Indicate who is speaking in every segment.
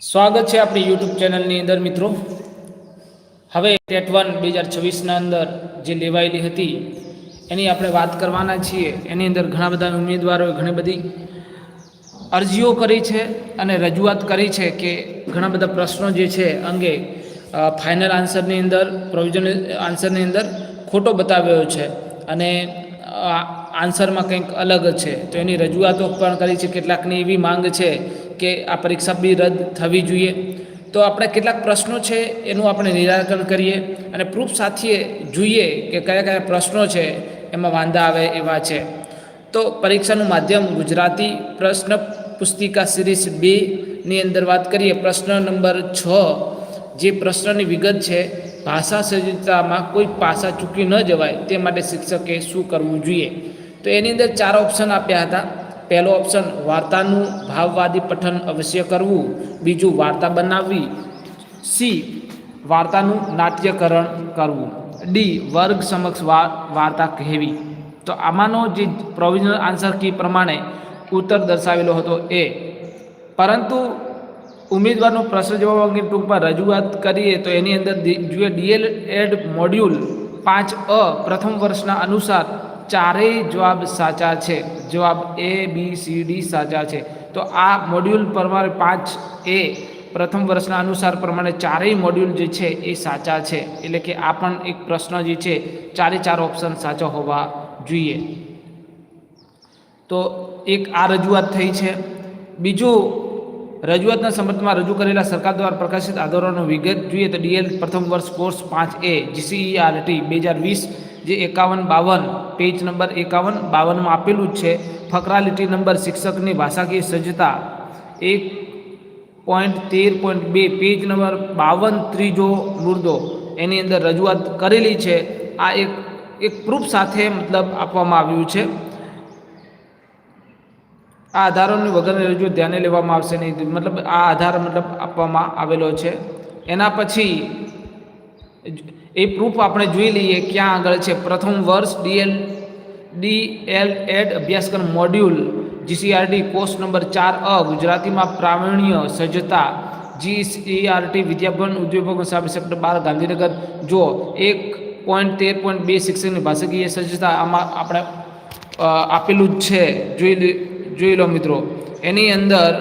Speaker 1: સ્વાગત છે આપણી યુટ્યુબ ચેનલની અંદર મિત્રો. હવે ટેટ વન બે હજાર છવ્વીસના અંદર જે લેવાયેલી હતી, એની આપણે વાત કરવાના છીએ. એની અંદર ઘણા બધા ઉમેદવારોએ ઘણી બધી અરજીઓ કરી છે અને રજૂઆત કરી છે કે ઘણા બધા પ્રશ્નો જે છે અંગે ફાઇનલ આન્સરની અંદર પ્રોવિઝનલ આન્સરની અંદર ખોટો બતાવ્યો છે. અને આન્સરમાં કંઈક અલગ છે. તો એની રજૂઆતો પણ કરી છે. કેટલાકની એવી માંગ છે કે આ પરીક્ષા બી રદ થવી જોઈએ. તો આપણે કેટલાક પ્રશ્નો છે એનું આપણે નિરાકરણ કરીએ અને પ્રૂફ સાથે જોઈએ કે કયા કયા પ્રશ્નો છે એમાં વાંધા આવે એવા છે. તો પરીક્ષાનું માધ્યમ ગુજરાતી પ્રશ્ન પુસ્તિકા સિરીઝ બીની અંદર વાત કરીએ. પ્રશ્ન નંબર છ, જે પ્રશ્નની વિગત છે, ભાષા સજ્જતામાં કોઈ પાસા ચૂકી ન જવાય તે માટે શિક્ષકે શું કરવું જોઈએ? તો એની અંદર ચાર ઓપ્શન આપ્યા હતા. પહેલો ઓપ્શન વાર્તાનું ભાવવાદી પઠન અવશ્ય કરવું. બીજું વાર્તા બનાવવી. સી, વાર્તાનું નાટ્યકરણ કરવું. ડી, વર્ગ સમક્ષ વાર્તા કહેવી. તો આમાંનો જે પ્રોવિઝનલ આન્સર કી પ્રમાણે ઉત્તર દર્શાવેલો હતો એ. પરંતુ ઉમેદવારનો પ્રશ્ન જવાબ અંગે ટૂંકમાં રજૂઆત કરીએ તો એની અંદર જોઈએ ડીએલ એડ મોડ્યુલ પાંચ અ પ્રથમ વર્ષના અનુસાર ચારેય જવાબ સાચા છે. જવાબ એ બી સી ડી સાચા છે. તો આ મોડ્યુલ પ્રમાણે પાંચ એ પ્રથમ વર્ષના અનુસાર પ્રમાણે ચારેય મોડ્યુલ જે છે એ સાચા છે. એટલે કે આ પણ એક પ્રશ્ન જે છે, ચારે ચાર ઓપ્શન સાચા હોવા જોઈએ. તો એક આ રજૂઆત થઈ છે. બીજું, રજૂઆતના સંબંધમાં રજૂ કરેલા સરકાર દ્વારા પ્રકાશિત આધારોનો વિગત જોઈએ તો ડીએલ પ્રથમ વર્ષ કોર્સ પાંચ એ જીસીઈઆરટી બે હજાર વીસ જે એકાવન બાવન પેજ નંબર એકાવન બાવનમાં આપેલું જ છે. ફકરા નંબર શિક્ષકની ભાષાકીય સજ્જતા એક પોઈન્ટ તેર પોઈન્ટ બે પેજ નંબર બાવન ત્રીજો મુર્દો. એની અંદર રજૂઆત કરેલી છે. આ એક એક પ્રૂફ સાથે મતલબ આપવામાં આવ્યું છે. આ આધારોની વગરની રજૂઆત ધ્યાને લેવામાં આવશે નહીં. મતલબ આ આધાર મતલબ આપવામાં આવેલો છે. એના પછી એ પ્રૂફ આપણે જોઈ લઈએ ક્યાં આગળ છે. પ્રથમ વર્ષ ડીએલ ડી એલ એડ અભ્યાસક્રમ મોડ્યુલ જીસીઆરટી કોર્સ નંબર ચાર અ, ગુજરાતીમાં પ્રાવીણ્ય, સજ્જતા જીસીઆરટી વિદ્યાભવન ઉદ્યોગો સાબિત સેક્ટર બાર, ગાંધીનગર. જો એક પોઈન્ટ તેર પોઈન્ટ બે શિક્ષકની ભાષાકીય સજ્જતા આમાં આપણે આપેલું જ છે. જોઈ જોઈ લો મિત્રો. એની અંદર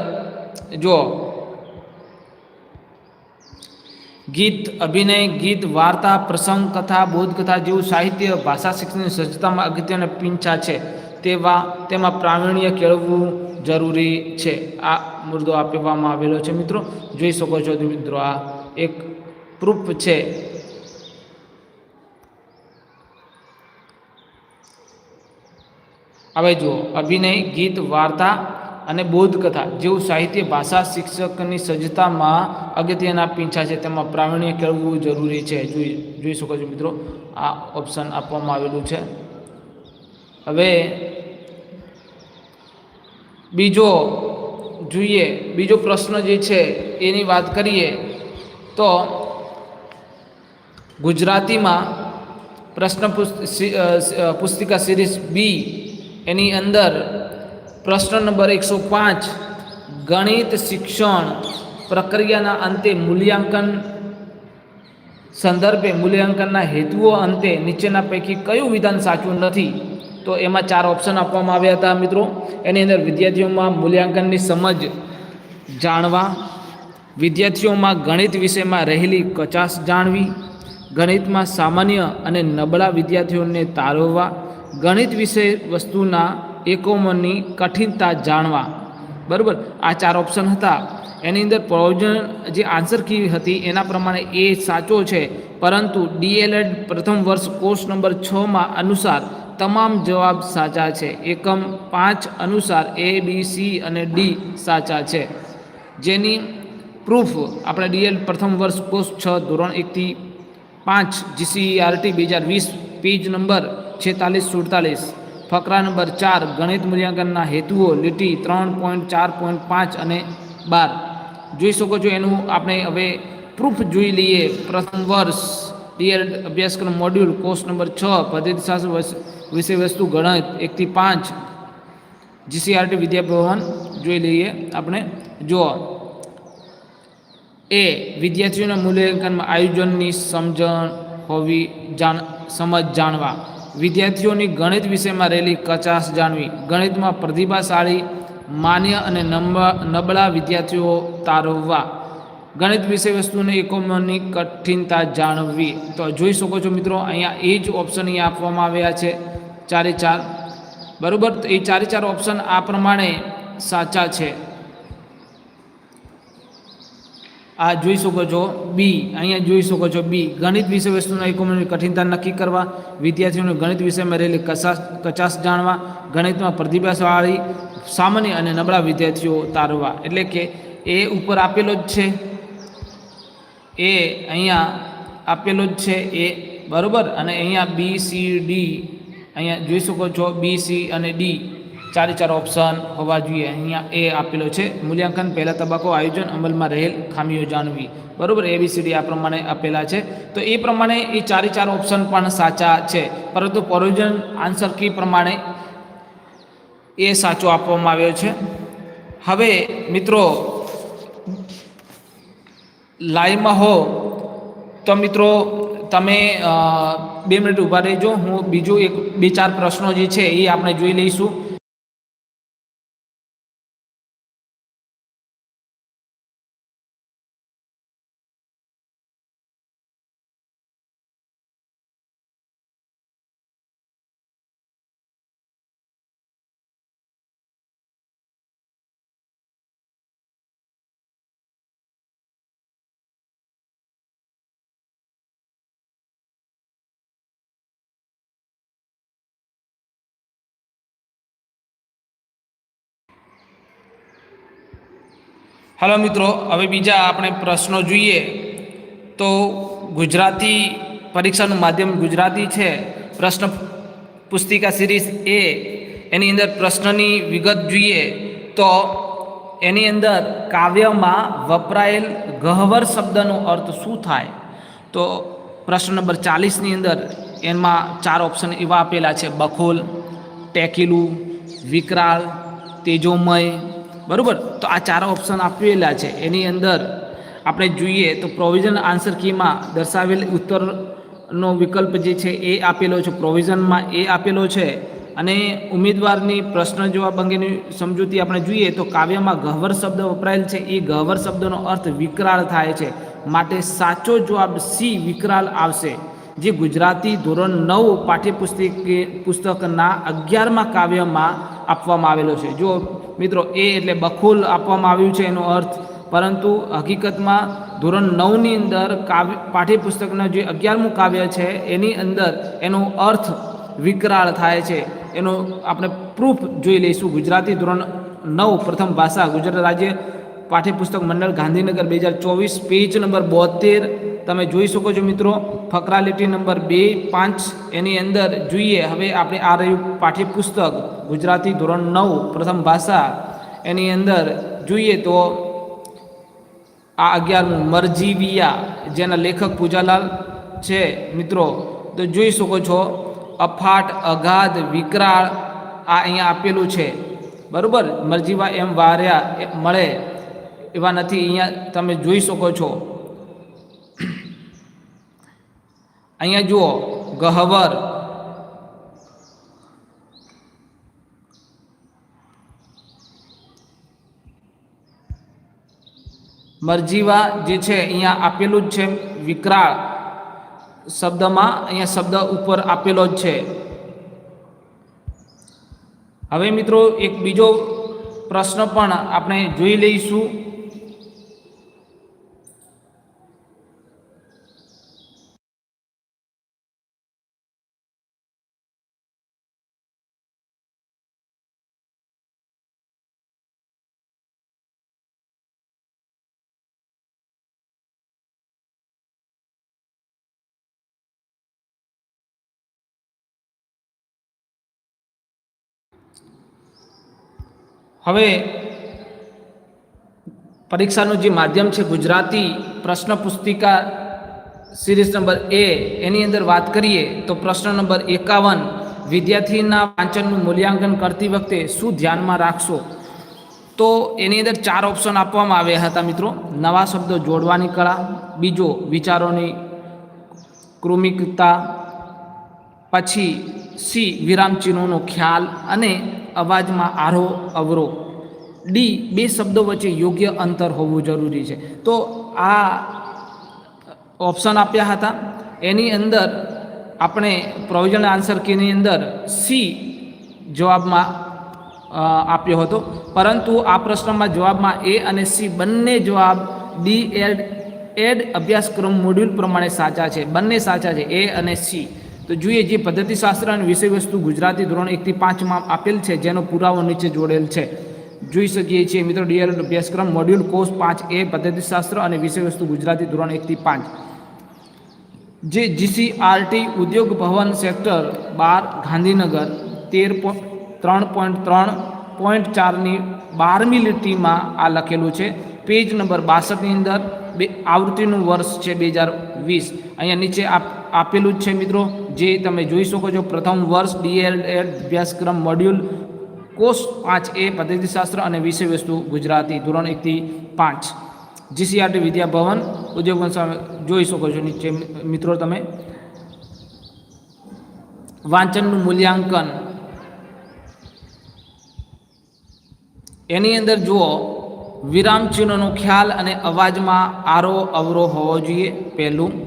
Speaker 1: જો ગીત, અભિનય, ગીત, વાર્તા, પ્રસંગ, કથા, બોધકથા જેવું સાહિત્ય, ભાષા શિક્ષણની સજ્જતામાં અગત્યના પીંછા છે. તેવા, તેમાં પ્રાવીણ્ય કેળવવું જરૂરી છે. આ મુદ્દો આપવામાં આવેલો છે મિત્રો. જોઈ શકો છો મિત્રો, આ એક પ્રૂફ છે. હવે જુઓ, અભિનય, ગીત, વાર્તા અને બોધકથા, જેવું સાહિત્ય ભાષા શિક્ષકની સજ્જતામાં અગત્યના પીંછા છે, તેમાં પ્રાવીણ્ય કેળવવું જરૂરી છે. જોઈ જોઈ શકો છો મિત્રો, આ ઓપ્શન આપવામાં આવેલું છે. હવે બીજો જોઈએ, બીજો પ્રશ્ન જે છે, એની વાત કરીએ, તો ગુજરાતીમાં પ્રશ્ન પુસ્તિકા સિરીઝ બી, એની અંદર પ્રશ્ન નંબર એકસો પાંચ. ગણિત શિક્ષણ પ્રક્રિયાના અંતે મૂલ્યાંકન સંદર્ભે મૂલ્યાંકનના હેતુઓ અંતે નીચેના પૈકી કયું વિધાન સાચું નથી? તો એમાં ચાર ઓપ્શન આપવામાં આવ્યા હતા મિત્રો. એની અંદર વિદ્યાર્થીઓમાં મૂલ્યાંકનની સમજ જાણવા, વિદ્યાર્થીઓમાં ગણિત વિષયમાં રહેલી કચાશ જાણવી, ગણિતમાં સામાન્ય અને નબળા વિદ્યાર્થીઓને તારવવા, ગણિત વિષય વસ્તુના એકમોની કઠિનતા જાણવા. બરાબર? આ ચાર ઓપ્શન હતા. એની અંદર પ્રોવિઝન જે આન્સર કી હતી એના પ્રમાણે એ સાચો છે. પરંતુ ડીએલએડ પ્રથમ વર્ષ કોર્સ નંબર છમાં અનુસાર તમામ જવાબ સાચા છે. એકમ પાંચ અનુસાર એ બી સી અને ડી સાચા છે. જેની પ્રૂફ આપણે ડીએલ પ્રથમ વર્ષ કોર્સ છ, ધોરણ એકથી પાંચ જીસીઆરટી બે હજાર વીસ પેજ નંબર છેતાલીસ સુડતાલીસ. ફકરા નંબર ચાર, ગણિત મૂલ્યાંકનના હેતુઓ લીટી ત્રણ પોઈન્ટ ચાર પોઈન્ટ પાંચ અને બાર. જોઈ શકો છો એનું આપણે હવે પ્રૂફ જોઈ લઈએ. પ્રથમ વર્ષ ડીએડ અભ્યાસક્રમ મોડ્યુલ કોર્સ નંબર છ, પદ્ધતિશાસ્ત્ર વિષય વસ્તુ, ગણિત એકથી પાંચ. જીસીઆરટી વિદ્યાભવન જોઈ લઈએ આપણે. જો એ, વિદ્યાર્થીઓના મૂલ્યાંકનમાં આયોજનની સમજણ, હોવી જાણ, સમજ જાણવા. વિદ્યાર્થીઓની ગણિત વિષયમાં રહેલી કચાશ જાણવી, ગણિતમાં પ્રતિભાશાળી, માન્ય અને નબળા વિદ્યાર્થીઓ તારવવા. ગણિત વિષય વસ્તુની એકમોની કઠિનતા જાણવી. તો જોઈ શકો છો મિત્રો, અહીંયા એ જ ઓપ્શન અહીંયા આપવામાં આવ્યા છે, ચારે ચાર. બરાબર? એ ચારે ચાર ઓપ્શન આ પ્રમાણે સાચા છે. આ જોઈ શકો છો બી અહીંયા જોઈ શકો છો બી ગણિત વિષય વસ્તુના એકમોની કઠિનતા નક્કી કરવા, વિદ્યાર્થીઓને ગણિત વિષયમાં રહેલી કચાશ કચાશ જાણવા, ગણિતમાં પ્રતિભાશાળી સામાન્ય અને નબળા વિદ્યાર્થીઓ તારવા. એટલે કે એ ઉપર આપેલો જ છે. એ અહીંયા આપેલો જ છે એ બરાબર? અને અહીંયા બી સી ડી અહીંયા જોઈ શકો છો બી સી અને ડી ચારે ચાર ઓપ્શન હોવા જોઈએ. અહીંયા એ આપેલો છે. મૂલ્યાંકન પહેલાં તબક્કો, આયોજન અમલમાં રહેલ ખામીઓ જાણવી. બરાબર? એબીસીડી આ પ્રમાણે આપેલા છે. તો એ પ્રમાણે એ ચારે ચાર ઓપ્શન પણ સાચા છે. પરંતુ પ્રોવિઝન આન્સર કી પ્રમાણે એ સાચો આપવામાં આવ્યો છે. હવે મિત્રો લાઈવમાં હો, તો મિત્રો, તમે બે મિનિટ ઊભા રહેજો. હું બીજું એક, બે ચાર પ્રશ્નો જે છે એ આપણે જોઈ લઈશું. હાલો મિત્રો, હવે બીજા આપણે પ્રશ્નો જોઈએ. તો ગુજરાતી પરીક્ષાનું માધ્યમ ગુજરાતી છે. પ્રશ્ન પુસ્તિકા સિરીઝ એ, એની અંદર પ્રશ્નની વિગત જોઈએ. તો એની અંદર કાવ્યમાં વપરાયેલ ગહવર શબ્દનો અર્થ શું થાય? તો પ્રશ્ન નંબર ચાલીસની અંદર એમાં ચાર ઓપ્શન એવા આપેલા છે. બખોલ, ટેકીલું, વિકરાળ, તેજોમય બરાબર? તો આ ચાર ઓપ્શન આપેલા છે. એની અંદર આપણે જોઈએ તો પ્રોવિઝન આન્સર કીમાં દર્શાવેલ ઉત્તરનો વિકલ્પ જે છે એ આપેલો છે. પ્રોવિઝનમાં એ આપેલો છે. અને ઉમેદવારની પ્રશ્ન જવાબ અંગેની સમજૂતી આપણે જોઈએ તો કાવ્યમાં ગહવર શબ્દ વપરાયેલ છે. એ ગહવર શબ્દનો અર્થ વિકરાળ થાય છે. માટે સાચો જવાબ સી વિકરાળ આવશે. જે ગુજરાતી ધોરણ નવ પાઠ્યપુસ્તક પુસ્તકના અગિયારમાં કાવ્યમાં આપવામાં આવેલો છે. જો મિત્રો એ એટલે બખોલ આપવામાં આવ્યું છે એનો અર્થ, પરંતુ હકીકતમાં ધોરણ નવની અંદર કાવ્ય, પાઠ્યપુસ્તકના જે અગિયારમું કાવ્ય છે, એની અંદર એનો અર્થ વિકરાળ થાય છે. એનો આપણે પ્રૂફ જોઈ લઈશું. ગુજરાતી ધોરણ નવ પ્રથમ ભાષા ગુજરાત રાજ્ય પાઠ્યપુસ્તક મંડળ ગાંધીનગર બે હજાર ચોવીસ, પેજ નંબર બોતેર તમે જોઈ શકો છો મિત્રો ફકરા લીટી નંબર બે, પાંચ, એની અંદર જોઈએ, હવે આપણે આ રહ્યું પાઠ્યપુસ્તક, ગુજરાતી ધોરણ નવ, પ્રથમ ભાષા, એની અંદર જોઈએ તો આ અગિયારમું, મરજીવિયા, જેના લેખક પૂજાલાલ છે, મિત્રો. તો જોઈ શકો છો, અફાટ, અગાધ, વિકરાળ, આ અહીંયા આપેલું છે. બરાબર? મરજીવા એમ વાર્યા મળે એવા નથી, અહીંયા તમે જોઈ શકો છો. અહીંયા જુઓ, ગહવર. મરજીવા જે છે, અહીંયા આપેલું જ છે, વિકરાળ. શબ્દમાં અહીંયા શબ્દ ઉપર આપેલો જ છે. હવે મિત્રો, એક બીજો પ્રશ્ન પણ આપણે જોઈ લઈશું. હવે પરીક્ષાનું જે માધ્યમ છે ગુજરાતી પ્રશ્ન પુસ્તિકા સિરીઝ નંબર એ, એની અંદર વાત કરીએ તો પ્રશ્ન નંબર એકાવન, વિદ્યાર્થીના વાંચનનું મૂલ્યાંકન કરતી વખતે શું ધ્યાનમાં રાખશો? તો એની અંદર ચાર ઓપ્શન આપવામાં આવ્યા હતા મિત્રો. નવા શબ્દો જોડવાની કળા, બીજો વિચારોની કૃમિકતા, પછી સી વિરામચિહ્નોનો ખ્યાલ અને અવાજમાં આરોહ અવરોહ ડી, બે શબ્દો વચ્ચે યોગ્ય અંતર હોવું જરૂરી છે. તો આ ઓપ્શન આપ્યા હતા. એની અંદર આપણે પ્રોવિઝનલ આન્સર કીની અંદર સી જવાબમાં આપ્યો હતો. પરંતુ આ પ્રશ્નમાં જવાબમાં એ અને સી બંને જવાબ ડી, એડ એડ અભ્યાસક્રમ મોડ્યુલ પ્રમાણે સાચા છે. બંને સાચા છે. એ અને સી. તો જોઈએ જે પદ્ધતિશાસ્ત્ર અને વિષયવસ્તુ ગુજરાતી ધોરણ એકથી પાંચમાં આપેલ છે, જેનો પુરાવો નીચે જોડેલ છે. જોઈ શકીએ છીએ મિત્રો ડીએલ અભ્યાસક્રમ મોડ્યુલ કોર્સ પાંચ એ પદ્ધતિશાસ્ત્ર અને વિષયવસ્તુ ગુજરાતી ધોરણ એકથી પાંચ. જે જીસીઆરટી ઉદ્યોગ ભવન સેક્ટર બાર ગાંધીનગર તેર ત્રણ પોઈન્ટ ત્રણ પોઈન્ટ ચારની બારમી લીટીમાં આ લખેલું છે. પેજ નંબર બાસઠની અંદર બે, આવૃત્તિનું વર્ષ છે બે હજાર વીસ. અહીંયા નીચે આપ આપેલું જ છે મિત્રો, જે તમે જોઈ શકો છો. પ્રથમ વર્ષ ડીએલ અભ્યાસક્રમ મોડ્યુલ કોર્સ પાંચ એ પદ્ધતિશાસ્ત્ર અને વિષય વસ્તુ ગુજરાતી ધોરણ એકથી પાંચ. જીસીઆરટી વિદ્યાભવન ઉદ્યોગ જોઈ શકો છો નીચે મિત્રો તમે. વાંચનનું મૂલ્યાંકન. એની અંદર જુઓ, વિરામ ચિહ્નનો ખ્યાલ અને અવાજમાં આરો અવરોહ હોવો જોઈએ પહેલું.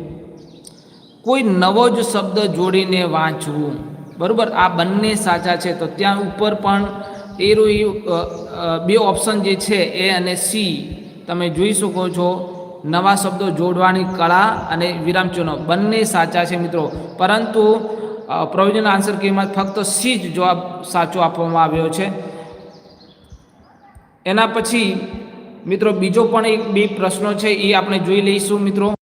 Speaker 1: કોઈ નવો જ શબ્દ જોડીને વાંચવું. બરાબર? આ બંને સાચા છે. તો ત્યાં ઉપર પણ એ અ, બે ઓપ્શન જે છે એ અને સી તમે જોઈ શકો છો. નવા શબ્દો જોડવાની કળા અને વિરામચિહ્નો બંને સાચા છે મિત્રો. પરંતુ પ્રોવિઝનલ આન્સર કીમાં ફક્ત સી જ જવાબ સાચો આપવામાં આવ્યો છે. એના પછી મિત્રો બીજો પણ એક બે પ્રશ્નો છે એ આપણે જોઈ લઈશું મિત્રો.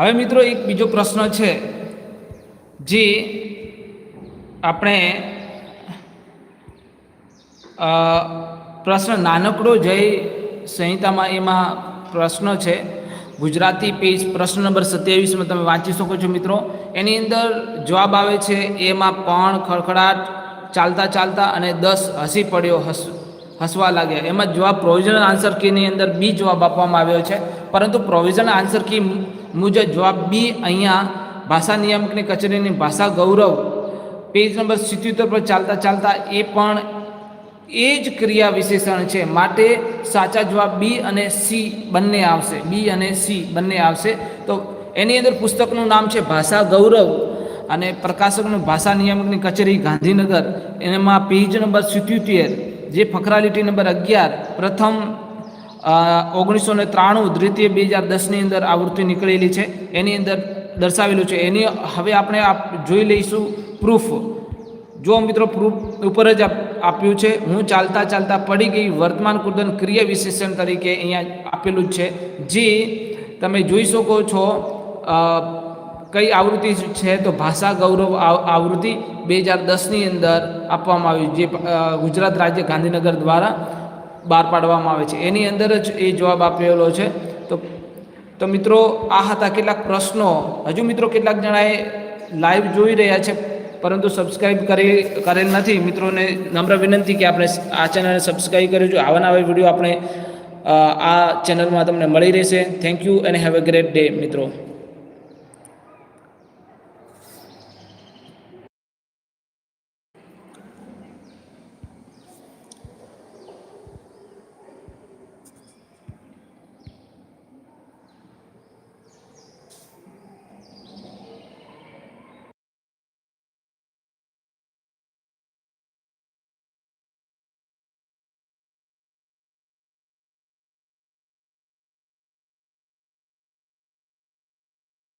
Speaker 1: હવે મિત્રો એક બીજો પ્રશ્ન છે, જે આપણે પ્રશ્ન નાનકડો જય સંહિતામાં એમાં પ્રશ્ન છે. ગુજરાતી પેજ પ્રશ્ન નંબર સત્યાવીસમાં તમે વાંચી શકો છો મિત્રો. એની અંદર જવાબ આવે છે, એમાં પણ ખડખડાટ ચાલતા ચાલતા અને દસ હસી પડ્યો હસ, હસવા લાગ્યા. એમાં જવાબ પ્રોવિઝનલ આન્સર કીની અંદર બી જવાબ આપવામાં આવ્યો છે. પરંતુ પ્રોવિઝનલ આન્સર કી મુજબ જવાબ બી અહીંયા ભાષા નિયામકની કચેરીની ભાષા ગૌરવ. પેજ નંબર સિત્યોતેર પર ચાલતા ચાલતા એ પણ એ જ ક્રિયા વિશેષણ છે. માટે સાચા જવાબ બી અને સી બંને આવશે. બી અને સી બંને આવશે. તો એની અંદર પુસ્તકનું નામ છે ભાષા ગૌરવ. અને પ્રકાશકનું ભાષા નિયામકની કચેરી ગાંધીનગર. એમાં પેજ નંબર સિત્યોતેર, જે ફકરા લીટી નંબર અગિયાર, પ્રથમ ઓગણીસો ને ત્રાણું દ્વિતીય બે હજાર દસની અંદર આવૃત્તિ નીકળેલી છે. એની અંદર દર્શાવેલું છે. એની હવે આપણે આપ જોઈ લઈશું પ્રૂફ જો મિત્રો પ્રૂફ ઉપર જ આપ્યું છે. હું ચાલતા ચાલતા પડી ગઈ વર્તમાન કુર્દન ક્રિયા વિશેષણ તરીકે અહીંયા આપેલું છે. જે, તમે જોઈ શકો છો કઈ આવૃત્તિ છે તો ભાષા ગૌરવ આવૃત્તિ બે હજાર દસની અંદર આપવામાં આવી જે ગુજરાત રાજ્ય ગાંધીનગર દ્વારા બહાર પાડવામાં આવે છે. એની અંદર જ એ જવાબ આપેલો છે. તો તો મિત્રો, આ હતા કેટલાક પ્રશ્નો. હજુ મિત્રો કેટલાક જણાએ લાઈવ જોઈ રહ્યા છે, પરંતુ સબસ્ક્રાઈબ કરી, કરેલ નથી. મિત્રોને નમ્ર વિનંતી કે આપણે આ ચેનલને સબસ્ક્રાઈબ કરી જો આવા નવા વીડિયો આપણે આ ચેનલમાં તમને મળી રહેશે. Thank you and have a great day મિત્રો.